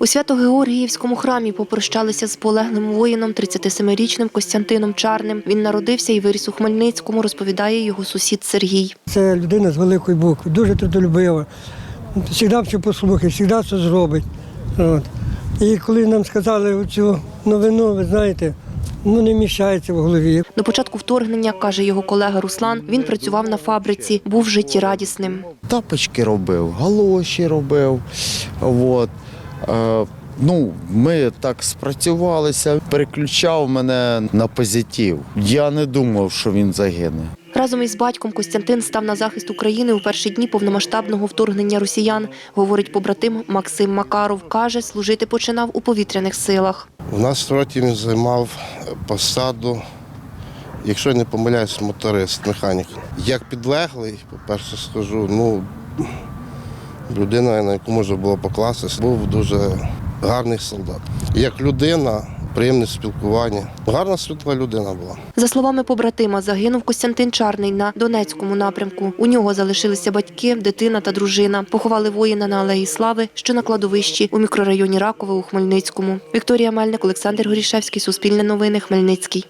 У Свято-Георгіївському храмі попрощалися з полеглим воїном 37-річним Костянтином Чарним. Він народився і виріс у Хмельницькому, розповідає його сусід Сергій. Це людина з великої букви, дуже трудолюбива. Завжди все послухає, завжди все зробить. От. І коли нам сказали цю новину, ви знаєте, ну не міщається в голові. До початку вторгнення, каже його колега Руслан, він працював на фабриці, був життєрадісним. Тапочки робив, галоші робив. От. Е, ну, ми так спрацювалися, переключав мене на позитив. Я не думав, що він загине. Разом із батьком Костянтин став на захист України у перші дні повномасштабного вторгнення росіян, говорить побратим Максим Макаров. Каже, служити починав у повітряних силах. У нас в роті він займав посаду, якщо я не помиляюсь, моторист, механік. Як підлеглий, по-перше, скажу, ну, людина, на яку можна було покластися, був дуже гарний солдат. Як людина, приємне спілкування. Гарна світла людина була. За словами побратима, загинув Костянтин Чарний на Донецькому напрямку. У нього залишилися батьки, дитина та дружина. Поховали воїна на Алеї Слави, що на кладовищі у мікрорайоні Ракове у Хмельницькому. Вікторія Мельник, Олександр Горішевський, Суспільне новини, Хмельницький.